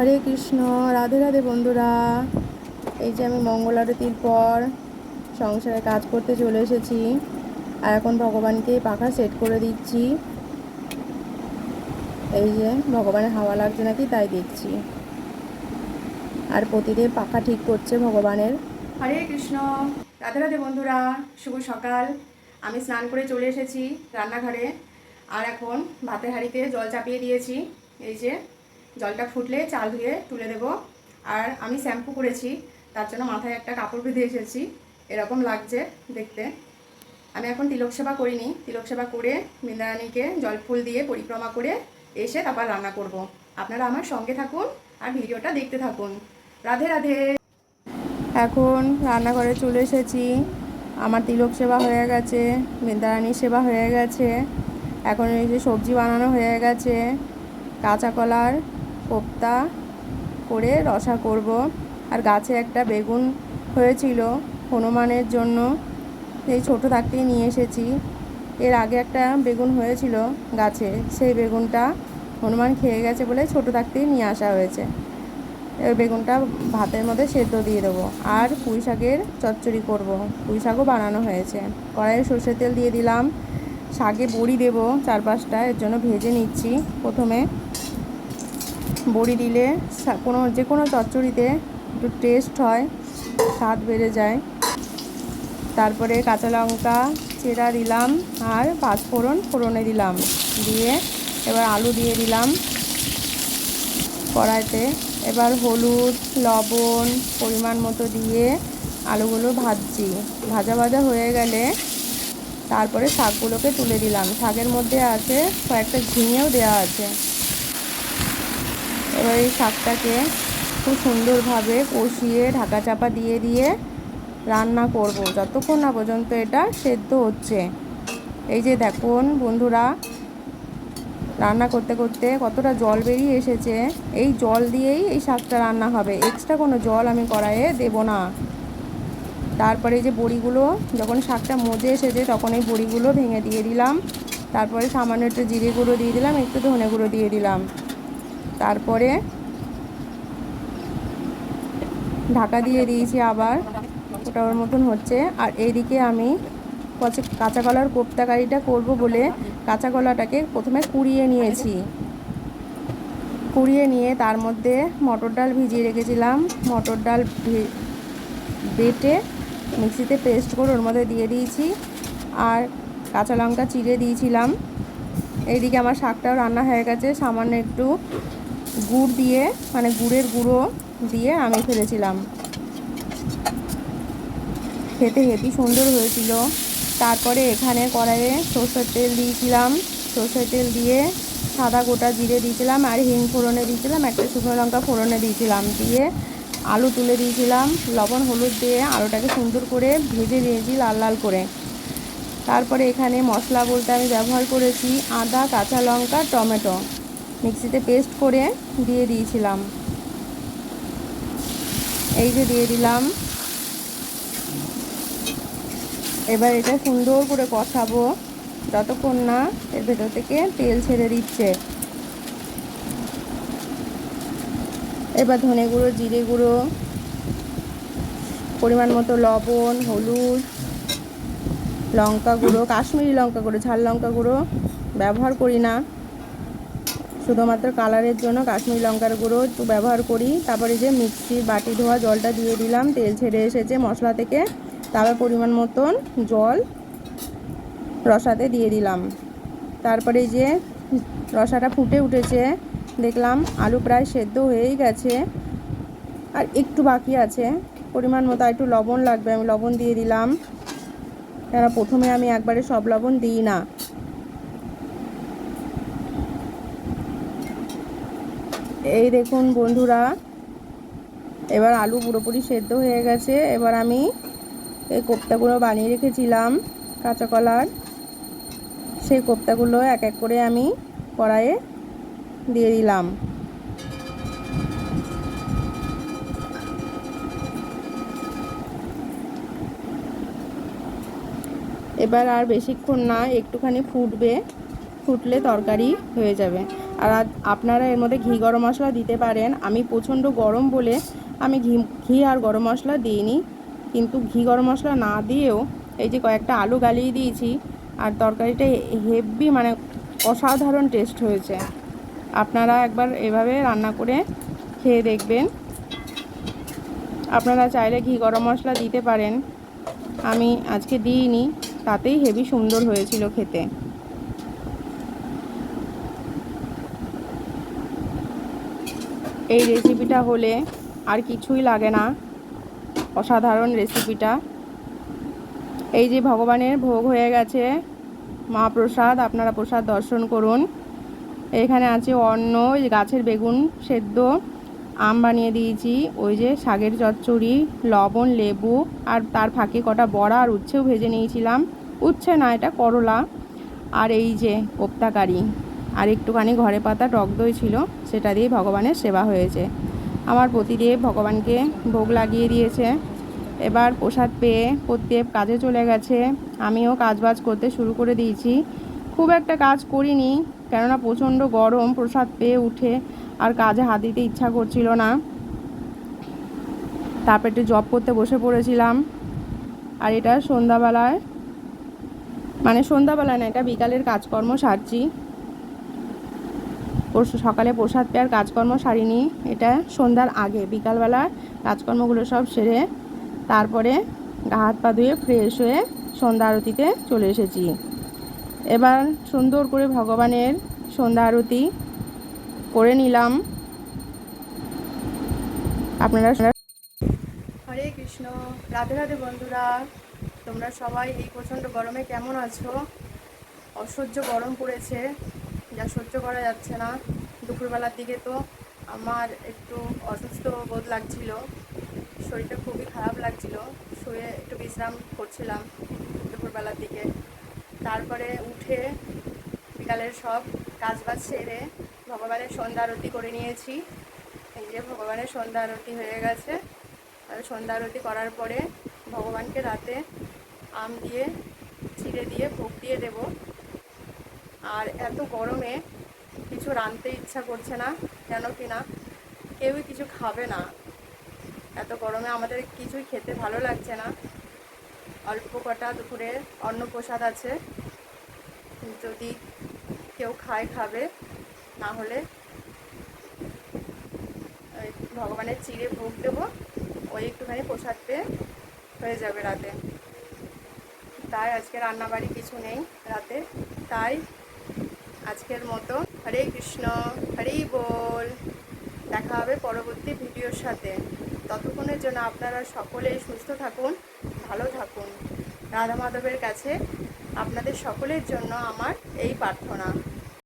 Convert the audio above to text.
হরে কৃষ্ণ, রাধে রাধে বন্ধুরা। এই যে আমি মঙ্গল আরতির পর সংসারে কাজ করতে চলে এসেছি আর এখন ভগবানকে পাখা সেট করে দিচ্ছি। এই যে ভগবানের হাওয়া লাগছে নাকি তাই দেখছি। আর প্রতিদিন পাখা ঠিক করছে ভগবানের। হরে কৃষ্ণ, রাধে রাধে বন্ধুরা, শুভ সকাল। আমি স্নান করে চলে এসেছি রান্নাঘরে। আর এখন ভাতের হাঁড়িতে জল চাপিয়ে দিয়েছি। এই যে জলটা ফুটলে চাল ধুয়ে তুলে দেব। আর আমি শ্যাম্পু করেছি, তার জন্য মাথায় একটা কাপড় বেঁধে এসেছি। এরকম লাগছে দেখতে। আমি এখন তিলক সেবা করিনি। তিলক সেবা করে বৃন্দারানীকে জল ফুল দিয়ে পরিক্রমা করে এসে তারপর রান্না করব। আপনারা আমার সঙ্গে থাকুন আর ভিডিওটা দেখতে থাকুন। রাধে রাধে। এখন রান্নাঘরে চলে এসেছি। আমার তিলক সেবা হয়ে গেছে বৃন্দারানীর সেবা হয়ে গেছে। এখন এই যে সবজি বানানো হয়ে গেছে, কাঁচা কলার কোপ্তা করে রসা করব। আর গাছে একটা বেগুন হয়েছিল হনুমানের জন্য। এই ছোটো থাকতেই নিয়ে এসেছি। এর আগে একটা বেগুন হয়েছিল গাছে। সেই বেগুনটা হনুমান খেয়ে গেছে বলে ছোটো থাকতেই নিয়ে আসা হয়েছে। এবার বেগুনটা ভাতের মধ্যে সেদ্ধ দিয়ে দেবো। আর পুঁই শাকের চচ্চড়ি করব। পুঁই শাকও বানানো হয়েছে। কড়াইয়ে সর্ষের তেল দিয়ে দিলাম। শাকে বড়ি দেবো চার পাঁচটা এর জন্য ভেজে নিচ্ছি। প্রথমে বড়ি দিলে কোনো, যে কোনো চচ্চড়িতে একটু টেস্ট হয়, স্বাদ বেড়ে যায়। তারপরে কাঁচা লঙ্কা চেরা দিলাম আর পাঁচফোড়ন ফোড়নে দিলাম। দিয়ে এবার আলু দিয়ে দিলাম কড়াইতে। এবার হলুদ, লবণ পরিমাণ মতো দিয়ে আলুগুলো ভাজছি। ভাজা ভাজা হয়ে গেলে তারপরে শাকগুলোকে তুলে দিলাম। শাকের মধ্যে আছে কয়েকটা ঝিঙেও দেওয়া আছে। এবার এই শাকটাকে খুব সুন্দরভাবে কষিয়ে ঢাকা চাপা দিয়ে দিয়ে রান্না করব। যতক্ষণ না পর্যন্ত এটা সেদ্ধ হচ্ছে। এই যে দেখুন বন্ধুরা, রান্না করতে করতে কতটা জল বেরিয়ে এসেছে। এই জল দিয়েই এই শাকটা রান্না হবে। এক্সট্রা কোনো জল আমি কড়াইয়ে দেব না। তারপরে যে বড়িগুলো, যখন শাকটা মজে এসেছে তখন এই বড়িগুলো ভেঙে দিয়ে দিলাম। তারপরে সামান্য একটু জিরে গুঁড়ো দিয়ে দিলাম, একটু ধনে গুঁড়ো দিয়ে দিলাম। তারপরে ঢাকা দিয়ে দিয়েছি আবার। ওটা ওর মতন হচ্ছে। আর এইদিকে আমি কচে- কলার কোপ্তাকারিটা করব বলে কাঁচা কলাটাকে প্রথমে কুড়িয়ে নিয়েছি। কুড়িয়ে নিয়ে তার মধ্যে মটর ডাল ভিজিয়ে রেখেছিলাম। মটর ডাল বেটে মিক্সিতে পেস্ট করে ওর মধ্যে দিয়ে দিয়েছি। আর কাঁচা লঙ্কা চিড়ে দিয়েছিলাম। এইদিকে আমার শাকটাও রান্না হয়ে গেছে। সামান্য একটু গুড় দিয়ে মানে গুড়ের গুঁড়ো দিয়ে আমি ফেলেছিলাম। খেতে হেবি সুন্দর হয়েছিল। তারপরে এখানে কড়াইয়ে সর্ষের তেল দিয়েছিলাম। সর্ষের তেল দিয়ে সাদা গোটা জিরে দিয়েছিলাম আর হিং ফোড়নে দিয়েছিলাম, একটা শুকনো লঙ্কা ফোড়নে দিয়েছিলাম। দিয়ে আলু তুলে দিয়েছিলাম, লবণ, হলুদ দিয়ে আলুটাকে সুন্দর করে ভেজে দিয়েছি লাল লাল করে। তারপরে এখানে মশলা বলতে আমি ব্যবহার করেছি আদা, কাঁচা লঙ্কা, টমেটো। মিক্সিতে পেস্ট করে দিয়ে দিয়েছিলাম। এই যে দিয়ে দিলাম। এবার এটা সুন্দর করে কষাবো। যতক্ষণ না এর ভেতর থেকে তেল ছেড়ে দিচ্ছে। এবার ধনে গুঁড়ো, জিরে গুঁড়ো, পরিমাণ মতো লবণ, হলুদ, লঙ্কা গুঁড়ো, কাশ্মীরি লঙ্কা গুঁড়ো, ঝাল লঙ্কা গুঁড়ো ব্যবহার করি না। শুধুমাত্র কালারের জন্য কাশ্মীর লঙ্কার গুঁড়ো ব্যবহার করি। তারপরে যে মিক্সির বাটি, ধোয়া, জলটা দিয়ে দিলাম। তেল ছেড়ে এসেছে মশলা থেকে। তারপর পরিমাণ মতন জল রসাতে দিয়ে দিলাম। তারপরে যে রসাটা ফুটে উঠেছে, দেখলাম আলু প্রায় সেদ্ধ হয়েই গেছে। আর একটু বাকি আছে। পরিমাণ মতো একটু লবণ লাগবে, আমি লবণ দিয়ে দিলাম। কেন প্রথমে আমি একবারে সব লবণ দিই না। এই দেখুন বন্ধুরা, এবার আলু পুরোপুরি সেদ্ধ হয়ে গেছে। এবার আমি এই কোপ্তাগুলো বানিয়ে রেখেছিলাম, কাঁচা কলার। সেই কোপ্তাগুলো এক এক করে আমি কড়াইয়ে দিয়ে দিলাম। এবার আর বেশিক্ষণ না, একটুখানি ফুটবে, ফুটলে তরকারি হয়ে যাবে। আর আপনারা এর মধ্যে ঘি গরম মশলা দিতে পারেন। আমি প্রচণ্ড গরম বলে আমি ঘি ঘি আর গরম মশলা দিইনি। কিন্তু ঘি গরম মশলা না দিয়েও এই যে কয়েকটা আলু গালিয়ে দিয়েছি আর তরকারিটা হেভি মানে অসাধারণ টেস্ট হয়েছে। আপনারা একবার এভাবে রান্না করে খেয়ে দেখবেন। আপনারা চাইলে ঘি গরম মশলা দিতে পারেন। আমি আজকে দিইনি, তাতেই হেভি সুন্দর হয়েছিল খেতে। এই রেসিপিটা হলে আর কিছুই লাগে না। অসাধারণ রেসিপিটা এই যে ভগবানের ভোগ হয়ে গেছে, মা প্রসাদ, আপনারা প্রসাদ দর্শন করুন। এখানে আছে অন্ন গাছের বেগুন সেদ্ধ, আম বানিয়ে দিয়েছি, ওই যে শাকের চচ্চড়ি, লবণ, লেবু, আর তার ফাঁকে কটা বড়া আর উচ্ছেও ভেজে নিয়েছিলাম। উচ্ছে না, এটা করলা। আর এই যে কোপ্তাকারি আর একটুখানি ঘরে পাতা টক দই ছিল, সেটা দিয়ে ভগবানের সেবা হয়েছে। আমার প্রতিদেব ভগবানকে ভোগ লাগিয়ে দিয়েছে। এবার প্রসাদ পেয়ে প্রত্যেক কাজে চলে গেছে। আমিও কাজবাজ করতে শুরু করে দিয়েছি। খুব একটা কাজ করিনি, কেননা প্রচণ্ড গরম, প্রসাদ পেয়ে উঠে আর কাজে হাত দিতে ইচ্ছা করছিল না। তারপর একটু জব করতে বসে পড়েছিলাম। আর এটা সন্ধ্যাবেলায় মানে সন্ধ্যাবেলায় না, এটা বিকালের কাজকর্ম সারছি। সকালে প্রসাদ পেয়ার কাজকর্ম সারিনি। এটা সন্ধ্যার আগে, বিকালবেলা কাজকর্মগুলো সব সেরে তারপরে হাত পা ধুয়ে ফ্রেশ হয়ে সন্ধ্যা আরতিতে চলে এসেছি। এবার সুন্দর করে ভগবানের সন্ধ্যা আরতি করে নিলাম। আপনারা হরে কৃষ্ণ। রাধে রাধে বন্ধুরা, তোমরা সবাই এই প্রচণ্ড গরমে কেমন আছো? অসহ্য গরম পড়েছে। যা সহ্য করা যাচ্ছে না। দুপুরবেলার দিকে তো আমার একটু অসুস্থ বোধ লাগছিল। শরীরটা খুবই খারাপ লাগছিল। শুয়ে একটু বিশ্রাম করছিলাম দুপুরবেলার দিকে। তারপরে উঠে বিকালের সব কাজবাজ সেরে ভগবানের সন্ধ্যা আরতি করে নিয়েছি। এই যে ভগবানের সন্ধ্যা আরতি হয়ে গেছে। আর সন্ধ্যা আরতি করার পরে ভগবানকে রাতে আম দিয়ে চিড়ে দিয়ে ভোগ দিয়ে দেব। আর এত গরমে কিছু রাঁধতে ইচ্ছা করছে না, কেন কি না? কেউই কিছু খাবে না। এত গরমে আমাদের কিছুই খেতে ভালো লাগছে না। অল্প কটা দুপুরে অন্ন প্রসাদ আছে। যদি কেউ খায়, খাবে। না হলে ভগবানের চিড়ে ভোগ দেবো। ওই একটুখানি প্রসাদ পেয়ে হয়ে যাবে রাতে। তাই আজকে রান্নাবাড়ি কিছু নেই রাতে। তাই আজকের মতো। হরে কৃষ্ণ হরে বল। দেখা হবে পরবর্তী ভিডিওর সাথে। ততক্ষণের জন্য আপনারা সকলে সুস্থ থাকুন, ভালো থাকুন। রাধা মাধবের কাছে আপনাদের সকলের জন্য আমার এই প্রার্থনা।